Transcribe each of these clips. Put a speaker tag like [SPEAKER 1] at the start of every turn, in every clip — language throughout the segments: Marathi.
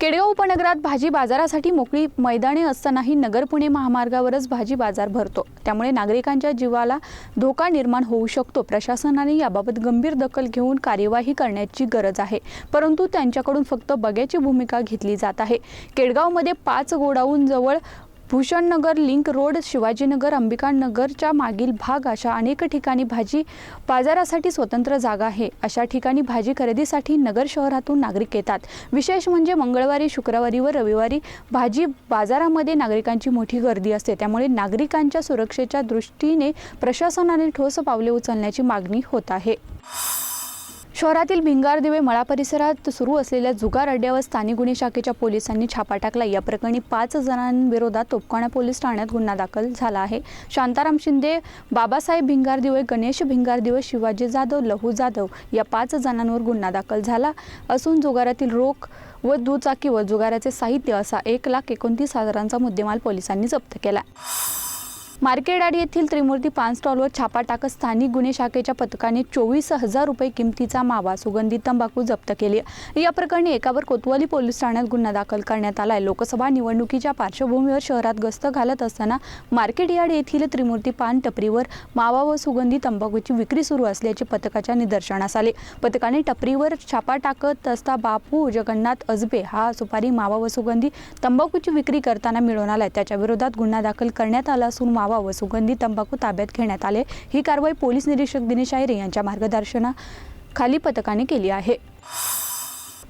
[SPEAKER 1] केडगाव उपनगरात भाजी बाजारासाठी मोकळी मैदाने असतानाही नगर पुणे महामार्गावरच भाजी बाजार भरतो. त्यामुळे नागरिकांच्या जीवाला धोका निर्माण होऊ शकतो. प्रशासनाने याबाबत गंभीर दखल घेऊन कार्यवाही करण्याची गरज आहे. परंतु त्यांच्याकडून फक्त बग्याची भूमिका घेतली जात आहे. केडगावमध्ये पाच गोडाऊन जवळ भूषणनगर लिंक रोड शिवाजीनगर अंबिकानगरच्या मागील भाग अशा अनेक ठिकाणी भाजी बाजारासाठी स्वतंत्र जागा आहे. अशा ठिकाणी भाजी खरेदीसाठी नगर शहरातून नागरिक येतात. विशेष म्हणजे मंगळवारी शुक्रवारी व रविवारी भाजी बाजारामध्ये नागरिकांची मोठी गर्दी असते. त्यामुळे नागरिकांच्या सुरक्षेच्या दृष्टीने प्रशासनाने ठोस पावले उचलण्याची मागणी होत आहे. शहरातील भिंगार दिवे मळा परिसरात सुरू असलेल्या जुगार अड्ड्यावर स्थानिक गुन्हे शाखेच्या पोलिसांनी छापा टाकला. या प्रकरणी पाच जणांविरोधात तोपखाना पोलीस ठाण्यात गुन्हा दाखल झाला आहे. शांताराम शिंदे बाबासाहेब भिंगार दिवे गणेश भिंगार दिवे शिवाजी जाधव लहू जाधव या पाच जणांवर गुन्हा दाखल झाला. असून जुगारातील रोख व दुचाकी व जुगाराचे साहित्य असा एक लाख एकोणतीस हजारांचा मुद्देमाल पोलिसांनी जप्त केला. मार्केटयार्ड येथील त्रिमूर्ती पान स्टॉलवर छापा टाकत स्थानिक गुन्हे शाखेच्या पथकाने चोवीस हजार रुपये किमतीचा मावा सुगंधित तंबाखू जप्त केली या प्रकरणी एकावर कोतवाली पोलीस ठाण्यात गुन्हा दाखल करण्यात आलाय. लोकसभा निवडणुकीच्या पार्श्वभूमीवर शहरात गस्त घालत असताना मार्केट यार्ड येथील त्रिमूर्ती पान टपरीवर मावा व सुगंधी तंबाखूची विक्री सुरू असल्याचे पथकाच्या निदर्शनास आले. पथकाने टपरीवर छापा टाकत असता बापू जगन्नाथ अजबे हा सुपारी मावा व सुगंधी तंबाखूची विक्री करताना मिळवून आलाय. त्याच्या विरोधात गुन्हा दाखल करण्यात आला असून मावा व सुगंधी तंबाखू ताब्यात घेण्यात आले. ही कारवाई पोलीस निरीक्षक दिनेश आयरे यांच्या मार्गदर्शनाखाली पथकाने केली आहे.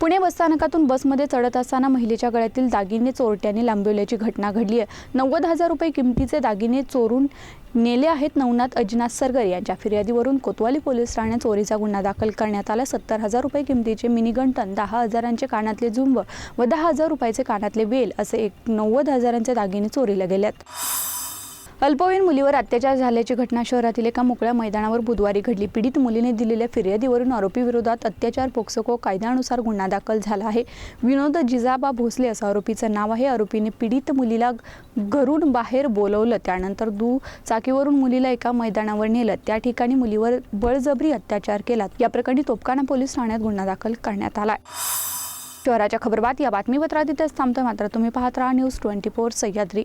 [SPEAKER 1] पुणे बसस्थानकातून बसमध्ये चढत असताना महिलेच्या गळ्यातील दागिने चोरट्याने लांबवल्याची घटना घडली आहे. नव्वद हजार रुपये किमतीचे दागिने चोरून नेले आहेत नवनाथ अजिनाथ सरगर यांच्या फिर्यादीवरून. कोतवाली पोलीस ठाण्यात चोरीचा गुन्हा दाखल करण्यात आला. सत्तर हजार रुपये किमतीचे मिनीगंटन दहा हजारांचे कानातले झुंब व दहा हजार रुपयाचे कानातले बेल असे एक नव्वद हजारांचे दागिने चोरीला गेल्यात. अल्पवयीन मुलीवर अत्याचार झाल्याची घटना शहरातील एका मोकळ्या मैदानावर बुधवारी घडली. पीडित मुलीने दिलेल्या फिर्यादीवरून आरोपी विरोधात अत्याचार पोक्सोको कायद्यानुसार गुन्हा दाखल झाला आहे. विनोद जिजाबा भोसले असं आरोपीचं नाव आहे. आरोपीने पीडित मुलीला घरून बाहेर बोलवलं. त्यानंतर दु चाकीवरून मुलीला एका मैदानावर नेलं. त्या ठिकाणी मुलीवर बळजबरी अत्याचार केला. या प्रकरणी तोपकाना पोलीस ठाण्यात गुन्हा दाखल करण्यात आला शहराच्या खबरबात या बातमीपत्रात इथेच थांबतोय. मात्र तुम्ही पाहत राहा न्यूज ट्वेंटी फोर सह्याद्री.